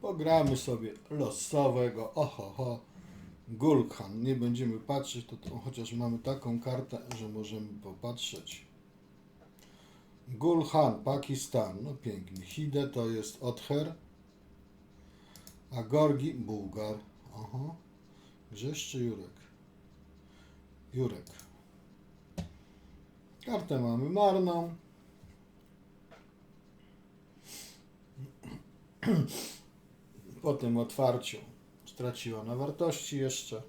Pogramy sobie losowego. Oho, ho. Gulkhan. Nie będziemy patrzeć, to, to chociaż mamy taką kartę, że możemy popatrzeć. Gulhan, Pakistan. No pięknie. Hide to jest Other. A Gorgi, Bułgar. Aha. Grzesz czy Jurek? Jurek. Kartę mamy marną. Po tym otwarciu straciła na wartości jeszcze.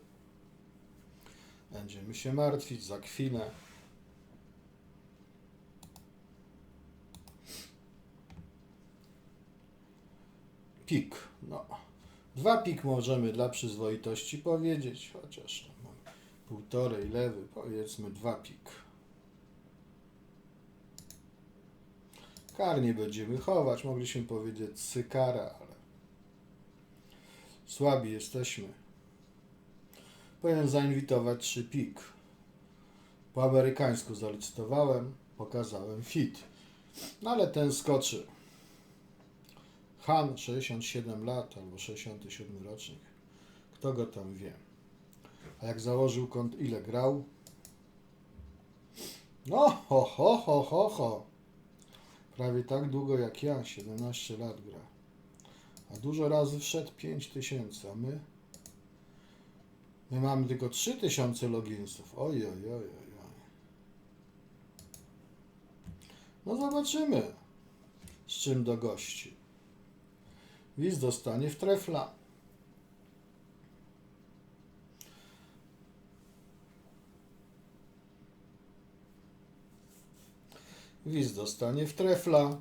Będziemy się martwić za chwilę. Pik. No. Dwa pik możemy dla przyzwoitości powiedzieć, chociaż no, mam półtorej lewy, powiedzmy dwa pik. Kar nie będziemy chować, mogliśmy powiedzieć sykara, słabi jesteśmy. Powinien zainwitować trzy pik. Po amerykańsku zalicytowałem, pokazałem fit. No ale ten skoczy. Han, 67 lat albo 67 rocznik. Kto go tam wie? A jak założył kąt, ile grał? No, ho, ho, ho, ho, ho. Prawie tak długo jak ja, 17 lat gra. Dużo razy wszedł 5000, a my? My mamy tylko 3000 loginsów. Oj, oj, oj, oj. No zobaczymy, z czym do gości. Wiz dostanie w trefla. Wiz dostanie w trefla.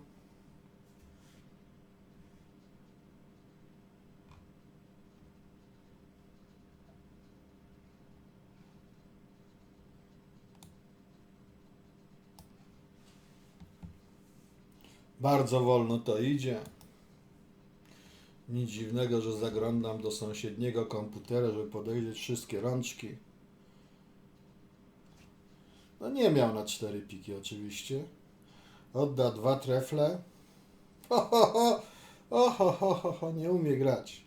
Bardzo wolno to idzie. Nic dziwnego, że zaglądam do sąsiedniego komputera, żeby podejrzeć wszystkie rączki. No nie miał na cztery piki oczywiście. Odda dwa trefle. Ho, ho, ho. O, ho, ho, ho, ho. Nie umie grać.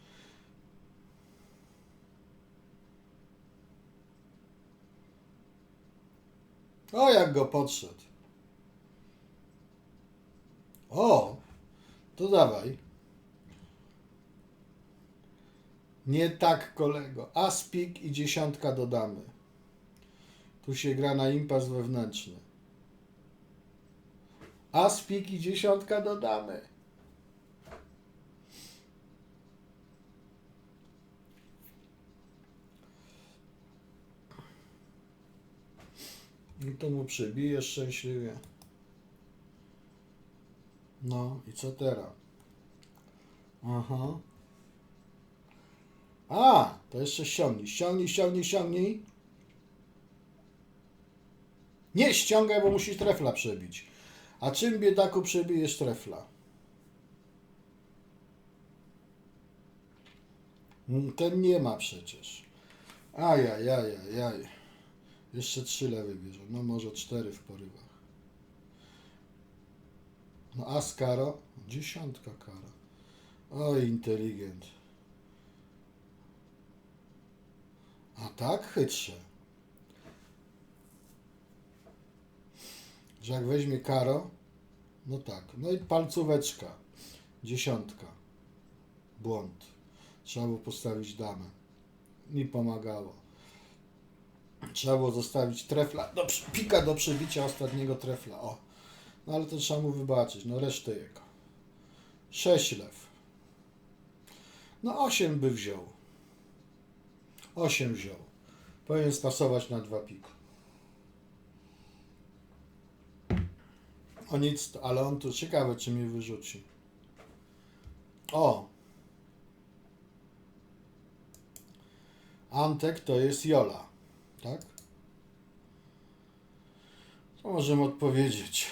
O, jak go podszedł. O, to dawaj. Nie tak, kolego. Aspik i dziesiątka dodamy. Tu się gra na impas wewnętrzny. Aspik i dziesiątka dodamy. I to mu przebije szczęśliwie. No i co teraz? Aha. A, to jeszcze ściągnij, ściągnij, ściągnij, ściągnij. Nie ściągaj, bo musisz trefla przebić. A czym biedaku przebijesz trefla? Mm, Ten nie ma przecież. Ajajajajaj. Jeszcze trzy lewy bierze. No może cztery w porywach. No a z karo? Dziesiątka kara. Oj, inteligent. A tak chytrze. Że jak weźmie karo, no tak. No i palcóweczka. Dziesiątka. Błąd. Trzeba było postawić damę. Mi pomagało. Trzeba było zostawić trefla, do, pika do przebicia ostatniego trefla. O. No ale to trzeba mu wybaczyć. No resztę jego. Sześć lew. No osiem by wziął. Osiem wziął. Powinien spasować na dwa pik. O nic, ale on tu ciekawe, czy mnie wyrzuci. O! Antek to jest Jola, tak? To możemy odpowiedzieć.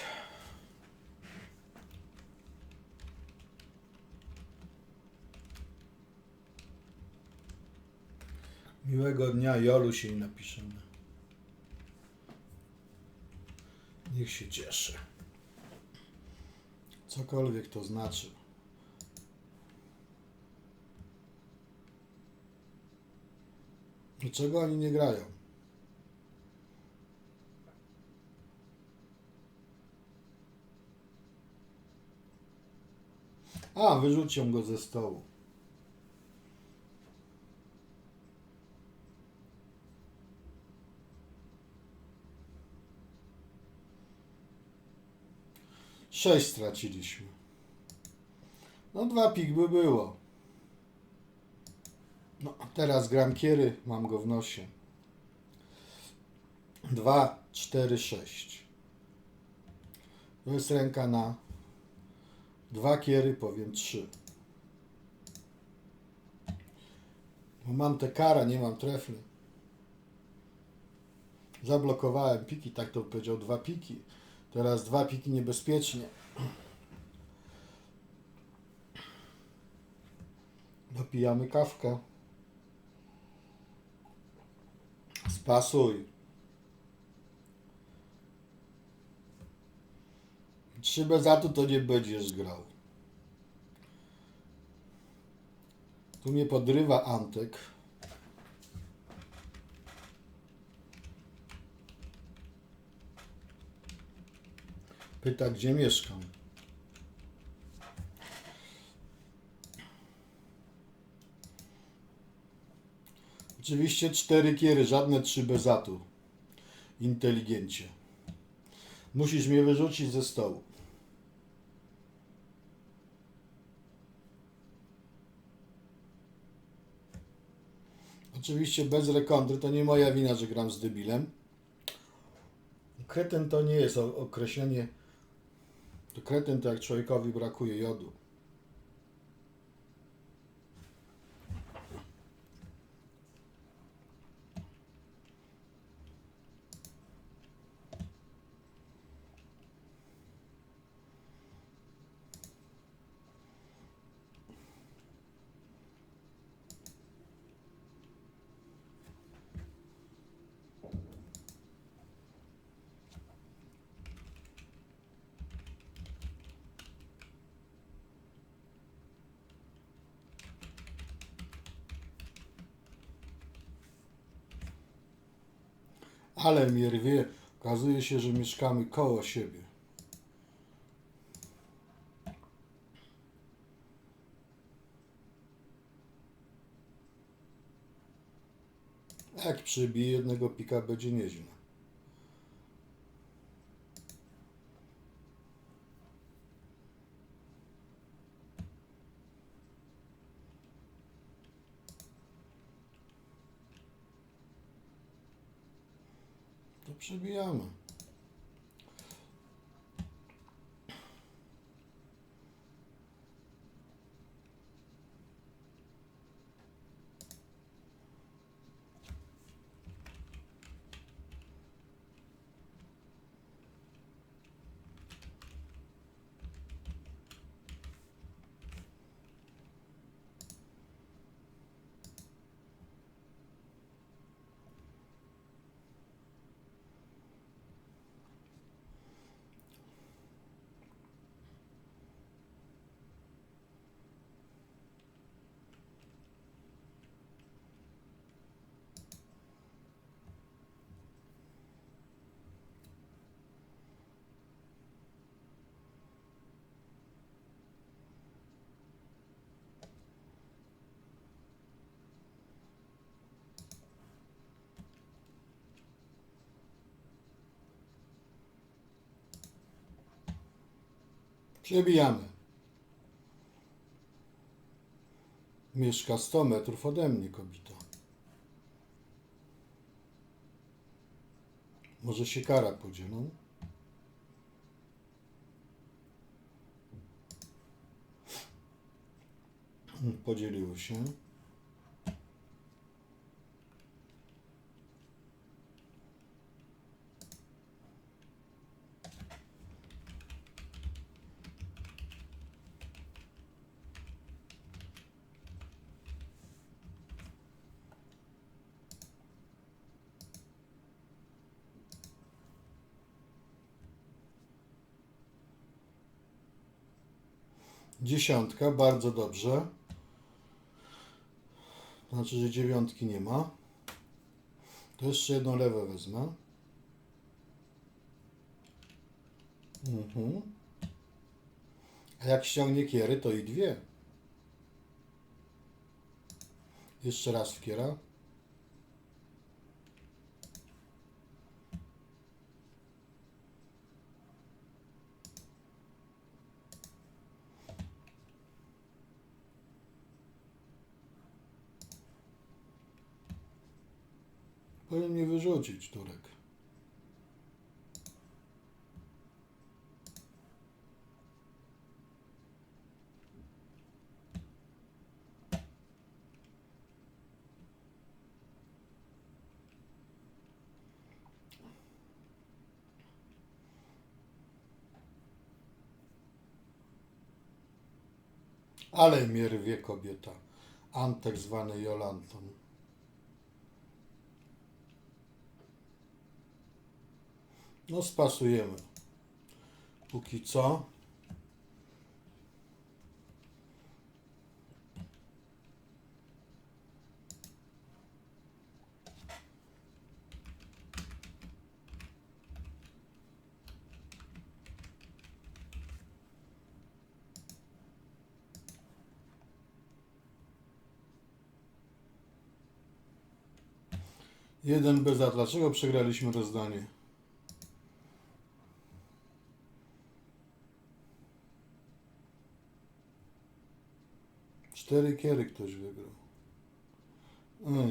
Miłego dnia, Jolu się napiszemy. Niech się cieszy. Cokolwiek to znaczy. Dlaczego oni nie grają? A, wyrzucił go ze stołu. Sześć straciliśmy. No dwa pik by było. No, teraz gram kiery, mam go w nosie. 2, 4, 6. To jest ręka na dwa kiery, powiem 3. Bo mam te kara, nie mam trefy. Zablokowałem piki, tak to powiedział, dwa piki. Teraz dwa piki niebezpiecznie. Dopijamy kawkę. Spasuj. Trzy bez atu to nie będziesz grał. Tu mnie podrywa Antek. Pyta, gdzie mieszkam. Oczywiście cztery kiery, żadne trzy bez atu. Inteligencie. Musisz mnie wyrzucić ze stołu. Oczywiście bez rekontry, to nie moja wina, że gram z debilem. Kretyn to nie jest określenie. To kretyn to jak człowiekowi brakuje jodu. Ale mnie rwie. Okazuje się, że mieszkamy koło siebie. Jak przybije jednego pika, będzie nieźle. To przebijamy. Przebijamy. Mieszka 100 metrów ode mnie kobita. Może się kara podzielą? Podzieliło się. Dziesiątka, bardzo dobrze. Znaczy, że dziewiątki nie ma. To jeszcze jedną lewę wezmę. Mhm. A jak ściągnie kiery, to i dwie. Jeszcze raz wkiera. Powinien mnie wyrzucić, Turek. Ale mnie rwie kobieta. Antek zwany Jolantą. No spasujemy. Póki co. Jeden bez A. Dlaczego przegraliśmy rozdanie? Cztery kiery ktoś wygrał. Ojej.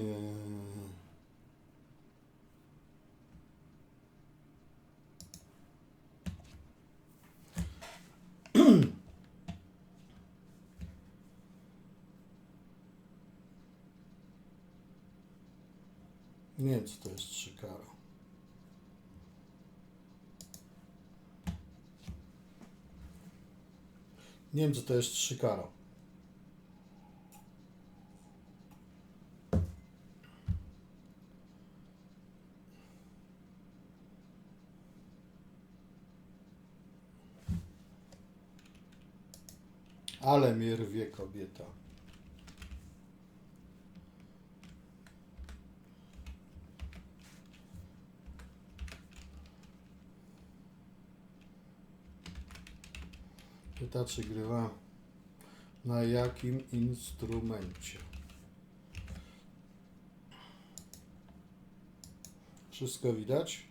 Nie wiem, co to jest trzy karo. Nie wiem, co to jest trzy karo. Ale mnie rwie kobieta. Pyta, czy grywa na jakim instrumencie. Wszystko widać?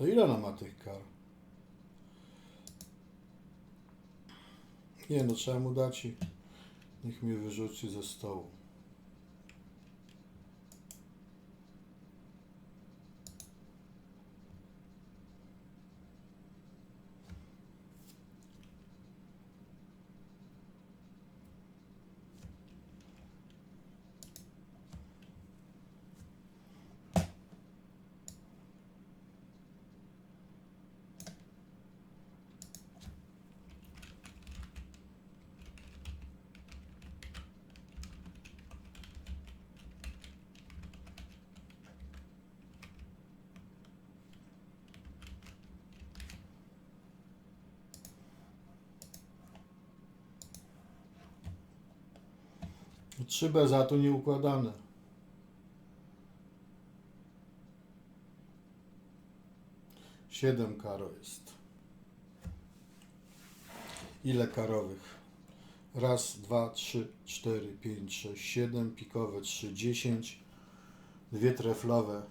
To ile ona ma tych kar? Nie no, trzeba mu dać i niech mnie wyrzuci ze stołu. Trzy bez A tu nie układane. Siedem karo jest. Ile karowych? Raz, dwa, trzy, cztery, pięć, sześć, siedem, pikowe trzy, dziesięć, dwie treflowe,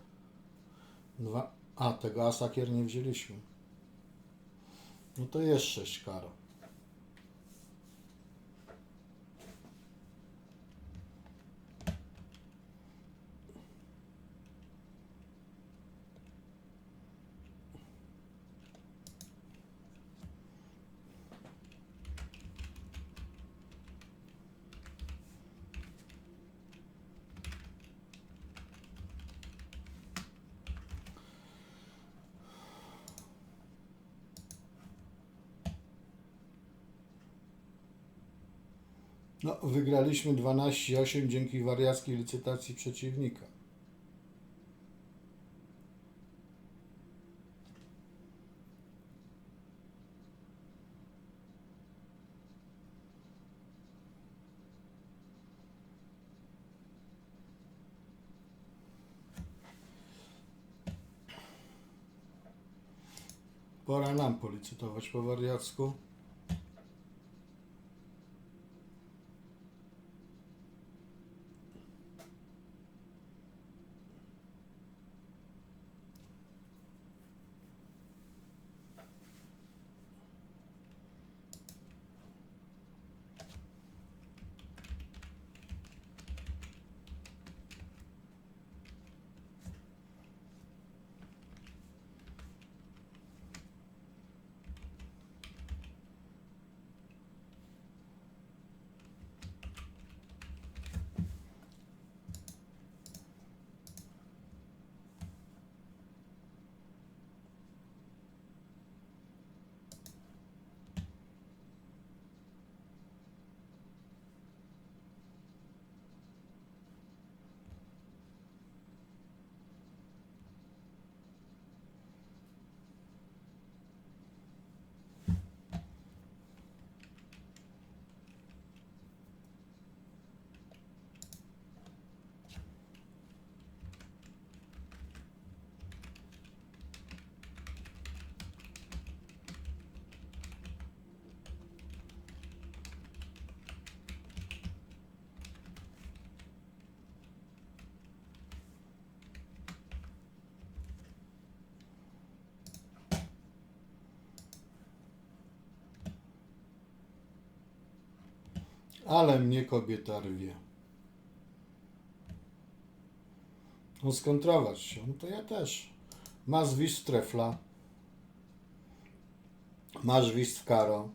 dwa, a tego asakier nie wzięliśmy. No to jest sześć karo. wygraliśmy 12-8 dzięki wariackiej licytacji przeciwnika. Pora nam policytować po wariacku. Ale mnie kobieta rwie. No skontrować się, no to ja też. Masz wist trefla. Masz wist w karo.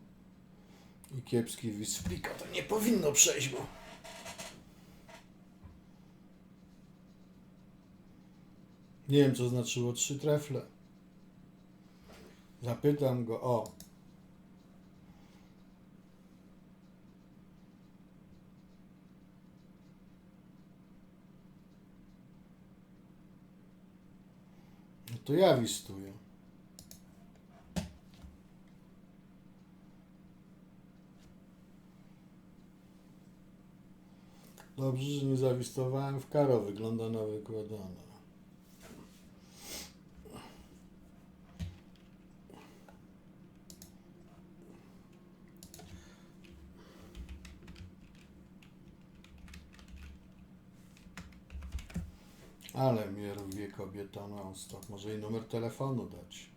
I kiepski wist w. To nie powinno przejść, bo... Nie wiem, co znaczyło trzy trefle. Zapytam go, o, to ja wistuję. Dobrze, że nie zawistowałem w karo. Wygląda na wykładane. Ale mnie rwie kobieta non stop. Może jej numer telefonu dać.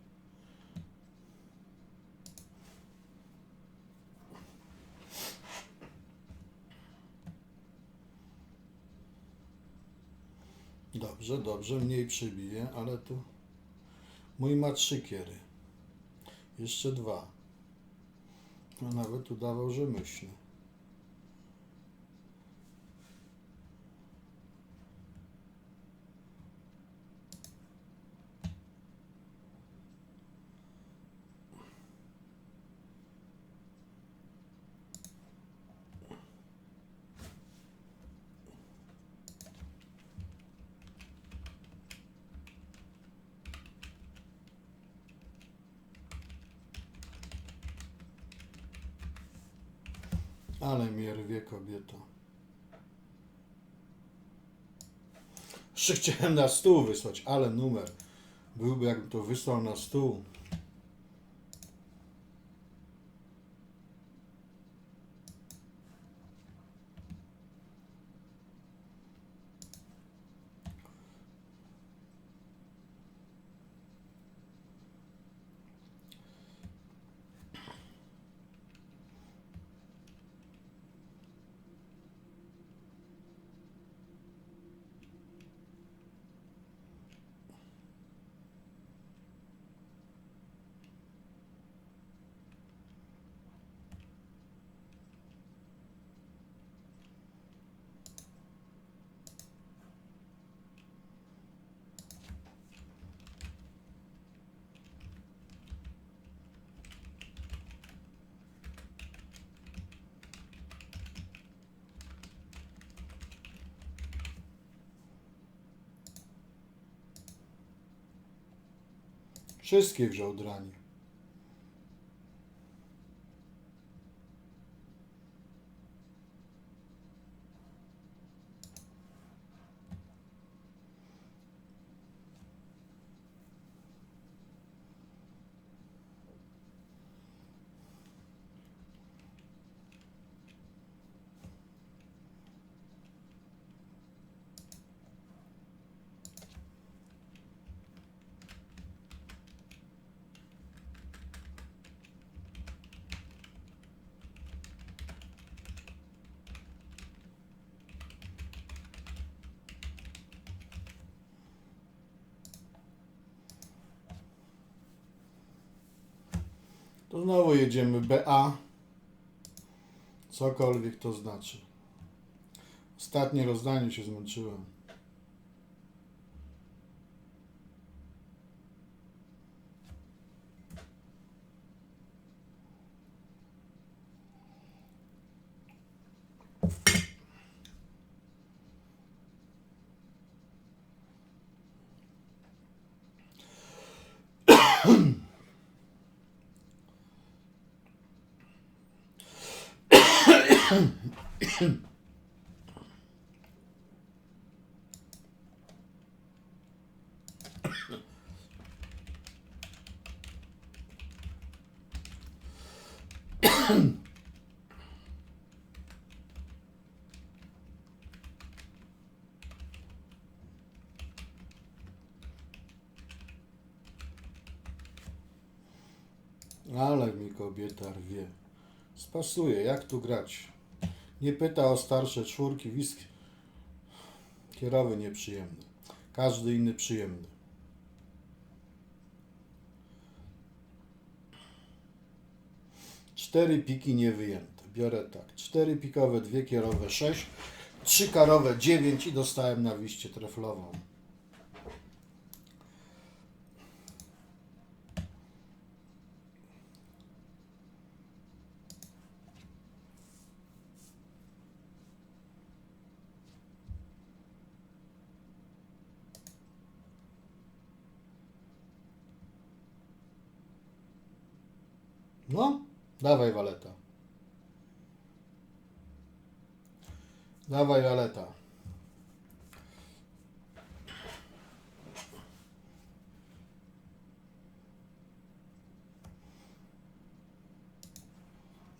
Dobrze, dobrze, mniej przybije, ale tu mój ma trzy kiery. Jeszcze dwa. A nawet udawał, że myśli. Ale mnie rwie kobieta. Jeszcze chciałem na stół wysłać, ale numer. Byłby jakbym to wysłał na stół. Wszystkie wziął. To znowu jedziemy BA. Cokolwiek to znaczy. Ostatnie rozdanie się zmęczyłem. Ale mi kobieta rwie. Spasuje, jak tu grać. Nie pyta o starsze czwórki, wisk kierowy nieprzyjemny. Każdy inny przyjemny. Cztery piki niewyjęte. Biorę tak. Cztery pikowe, dwie kierowe, sześć. Trzy karowe, dziewięć i dostałem na wiście treflową. No, dawaj waleta. Dawaj waleta.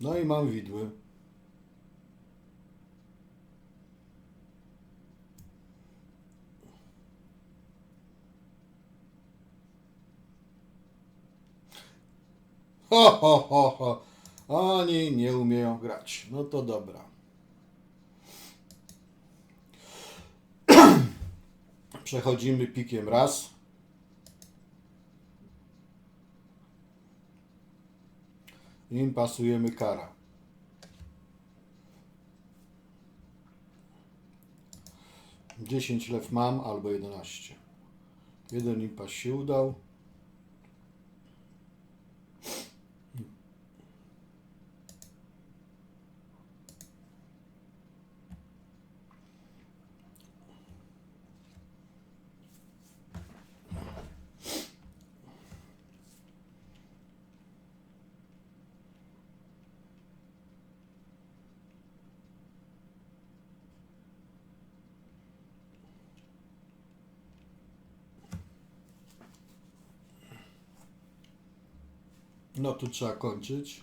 No i mam widły. Ho, ho, ho, ho. Oni nie umieją grać. No to dobra. Przechodzimy pikiem raz. Im pasujemy kara. Dziesięć lew mam albo jedenaście. Jeden impas się udał. No tu trzeba kończyć.